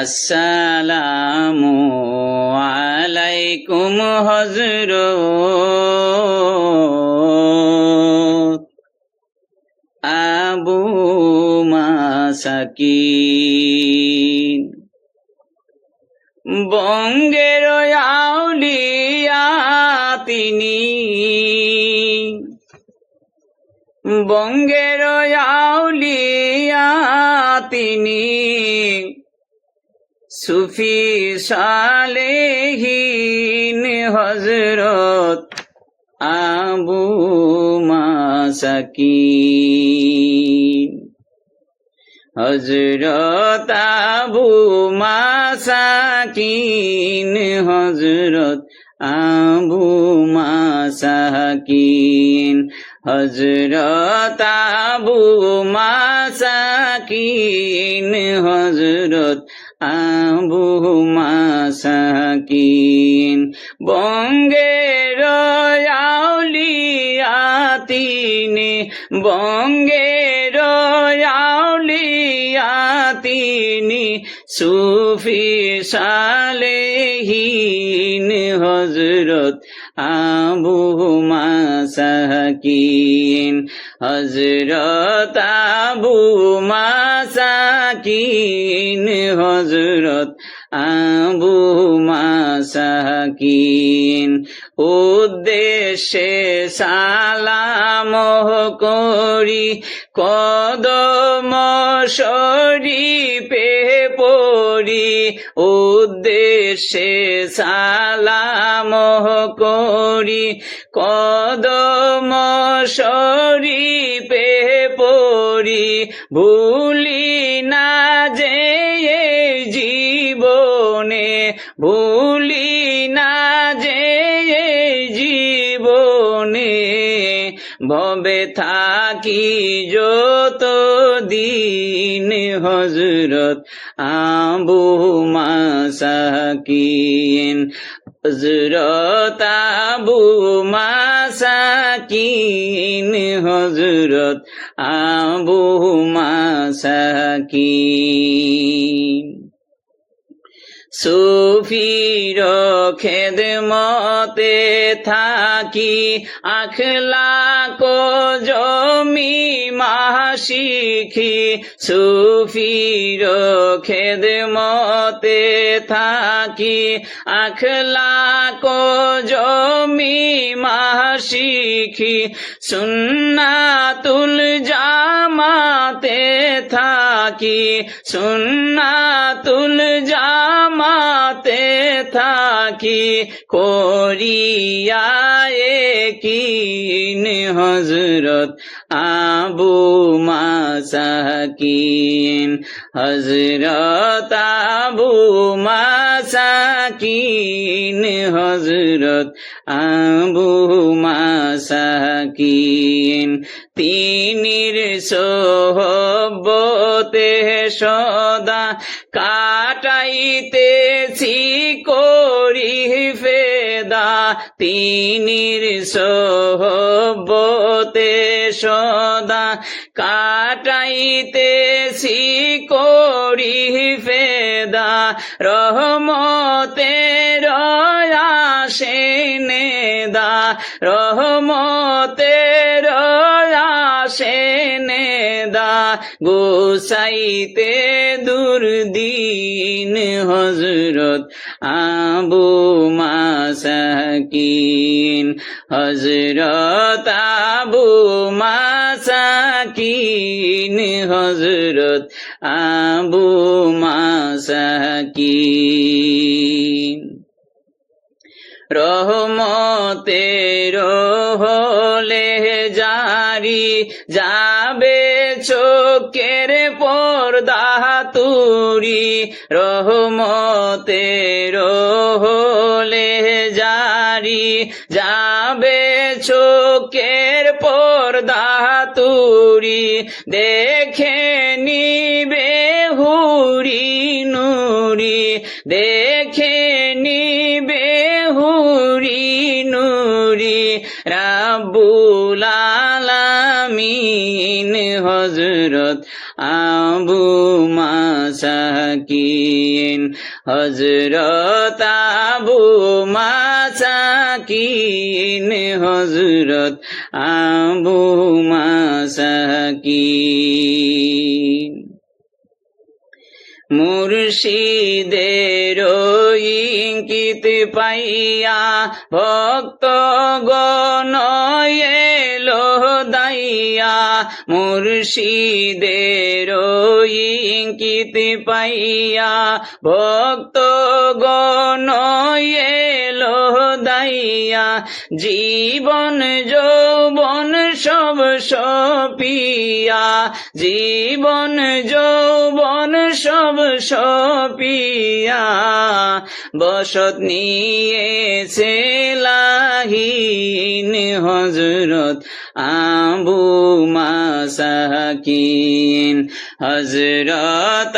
আসসালামু আলাইকুম হজর আবু মাসাকিন। বঙ্গের আউলিয়া তিনি। বঙ্গের আউলিয়া তিনি। সুফি সালেহীন হজরত আবু মাসাকিন। হজরত আবু মাসাকিন হজরত আবু মাসাকিন। হজরত আবু মাসাকিন হজরত আবু মাসাকিন বঙ্গের আউলিয়া তিনি বঙ্গের আউলিয়া সুফি সালেহীন হজরত আবু মাসাকিন হজরত আবু মাসাকিন হজরত আবু মাসাকিন। উদ্দেশ্যে সালাম করি, কদম শরীপে পড়ি। উদ্দেশ্যে সালাম করি, কদম শরীপে পড়ি। ভুলি ভবে থাকি যত দিন হজরত আবু মাসাকিন। হজরত আবু মাসাকিন হজরত আবু মাসাকিন। সুফির খেদমতে থাকি আখলা কো জমি মাসিখি সুফির খেদমতে থাকি আখলা কো জমি মাসিখি সুন্নাতুল থাকি সুন্নাতুল জামাতে থাকি করিয়ায়ে কিন হজরত আবু মাসাকিন হজরত আবু মাসাকিন হজরত আবু মাসাকিন। তিনির সোহবতে সদা কাটাইতেছি করি ফেদা। তিনির সোহবতে সদা কাটাইতেছি ফেদা রহমতে রয়াসেনে দা রহমতে রয়াসেনে দা গোসাইতে দুর্দিন হজরত আবু মাসাকিন। হজরত আবু মাসাকিন হজরত আবু মাসাকিন। রহমতের হলে জারি যাবে চোখের পর্দা তুরি। রহমতের হলে জারি যাবে চোখের তুরি দেখে নিবে হুরি নুরি দেখে নিবে হুরি নুরি রাব্বুল আলামিন হজরত আবু মাসাকিন হজরত আবু মাসাকিন হজরত আবু মাসাকিন মুর্শিদের ইঙ্কিত পাইয়া ভক্ত গণয়ে দাইয়া মুর্শিদের ইঙ্কিত পাইয়া ভক্ত গণ এলো দাইয়া জীবন, যৌবন সব সপিয়া। জীবন, যৌবন সব সপিয়া। বসত নিয়েছে লাহিন হজরত আবু মাসাকিন হজরত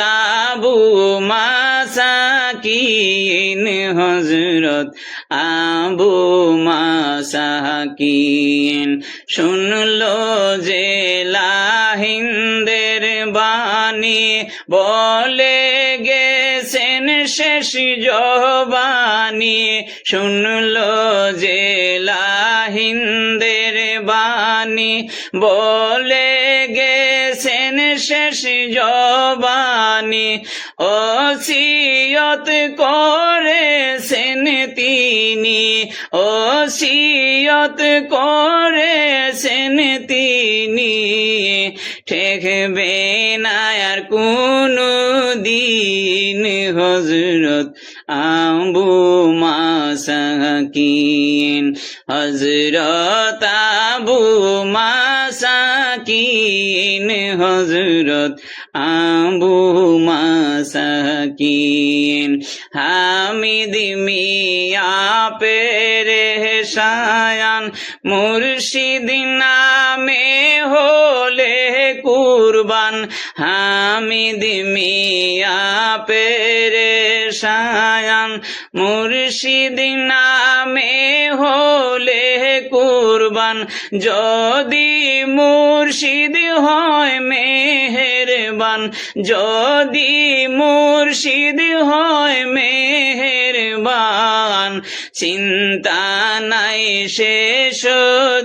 আবু মাসাকিন হজরত আবু মাসাকিন। শুনলো যে লাহিন্দের বাণী, বলে গেছেন শেষ জবানি। শুনলো যে বলে গেছেন শেষ জবানি। ওসিয়ত করেছেন তিনি। ওসিয়ত করেছেন তিনি। ঠেকবে না আর কোনো দিন। হজরত আবু মাসাকিন হজরত মাসাকিন হজরত আবু মাসাকিন। হামিদ মিয়া পেরে শায়ান মুর্শিদ নামে হলে কুরবান। হামিদ মিয়া পেরে শায়ান মুর্শিদ নামে হলে কুরবান। যদি মুর্শিদ হয় মেহেরবান, যদি মুর্শিদ হয় মেহেরবান, চিন্তা নাই শেষ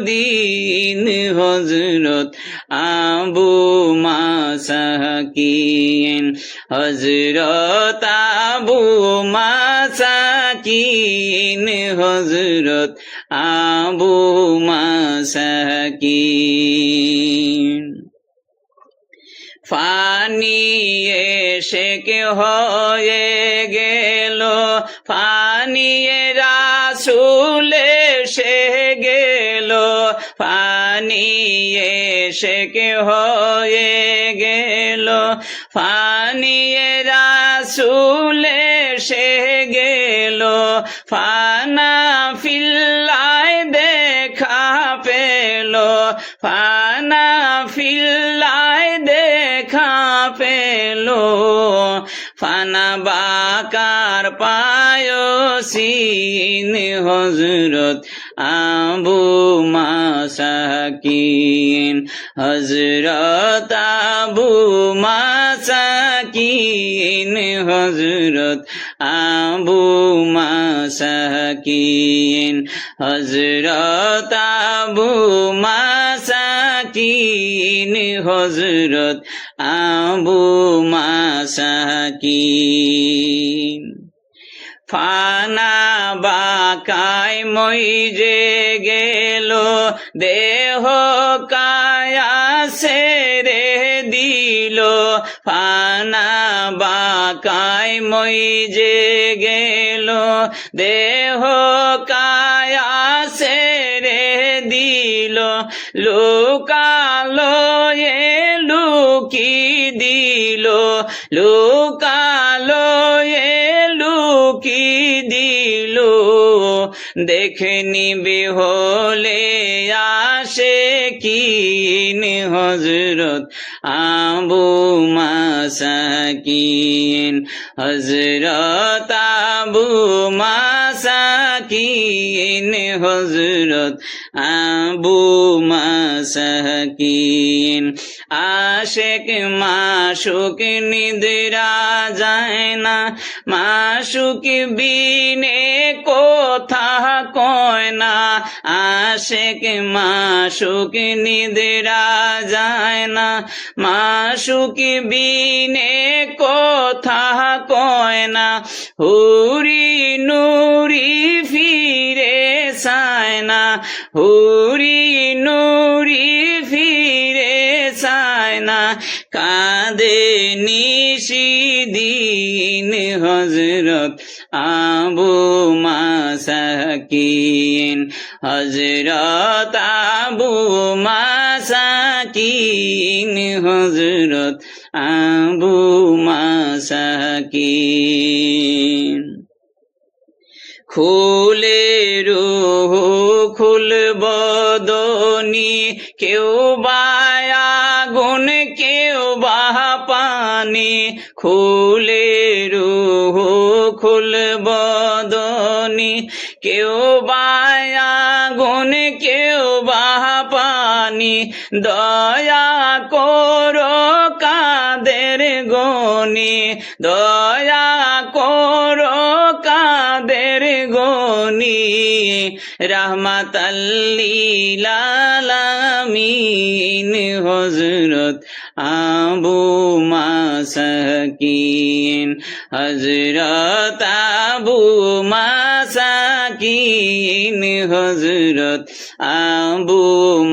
দিন হজরত আবু মাসাকিন। হজরত আবু মাসাকিন হজরত আবু মাসাকিন। ফানি এসে কে হয়ে গেল, ফানি রাসুল এসে গেল, ফানি এসে কে হয়ে গেল, ফানি রাসুল এসে গেল ফানা ফিল্লায় দেখা পেল, ফানা ফিল্লায় দেখা পেল, ফানা বাকার পায়সিন হজরত আবু মাসাকিন হজরত আবু মাসাকিন হজরত আবু মাসাকিন হজরত আবু মাসাকিন হজরত আবু মাসাকিন। ফানা বাকায় মই যে গেল দেহ সেরে দিল ফানা বাকায় মই যে গেল। দেহ কায়া সেরে দিল। লুকালো এ লুকি দিল। লুকালো এ লুকি দিল। দেখে নিবে হলে আসে কিন হজরত আবু মাসাকিন হজরত আবু মাসাকিন হজরত আবু মাসাকিন। আশেক মাসুক নিদ্রা যায় না। মাসুক বিনে কোথা কয় না। আশেক মাসুক নিদ্রা যায় না। মাসুক বিনে কোথা কয় না। হুরি নুরি ফিরে সায় না। হুরি নুরি সায় না, কাঁদে নিশিদিন হজরত আবু মাসাকিন। হজরত আবু মাসাকিন হজরত আবু মাসাকিন। খুলে রুহ খুল বদনি কেউ বায়া খুলে রুহ, খুল বদনি। কেউ বায়া গুণ কেউ বাহ পানি। দয়া করো কাদের গনি। দয়া করো কাদের গনি। রহমতাল্লিলালামিন হজরত আবু মাসাকিন হজরত আবু মাসাকিন হজরত আবু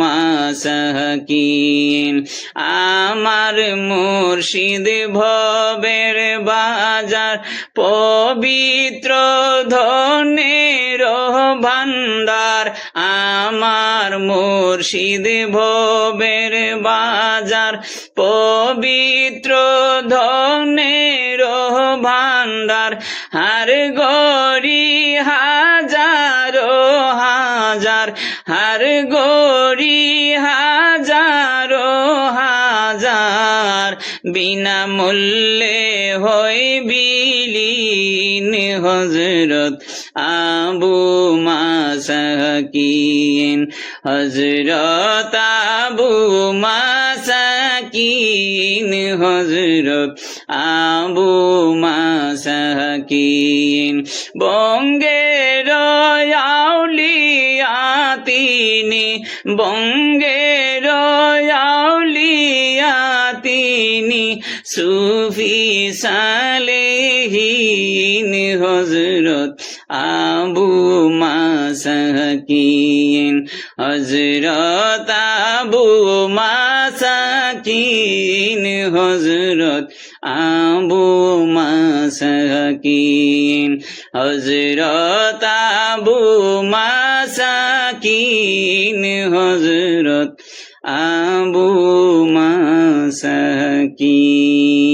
মাসাকিন। আমার মুর্শিদ ভবের বাজার পবিত্র ধনের ভান্ডার। আমার মুর্শিদ ভবের বাজার পবিত্র ধনের ভান্ডার হার গরি হাজার হাজার হার গরি হাজার হাজার বিনামূল্যে হই বিলীন হজরত আবু মাসাকিন। হজরত আবু মাসাকিন হজরত আবু মাসাকিন। বঙ্গের আউলিয়া তিনি, বঙ্গের তিনি সুফি সালেহীন হজরত আবু মাসাকিন হজরত আবু মাসাকিন হজরত আবু মাসাকিন হজরত আবু মাসাকিন হজরত আবু মাসাকিন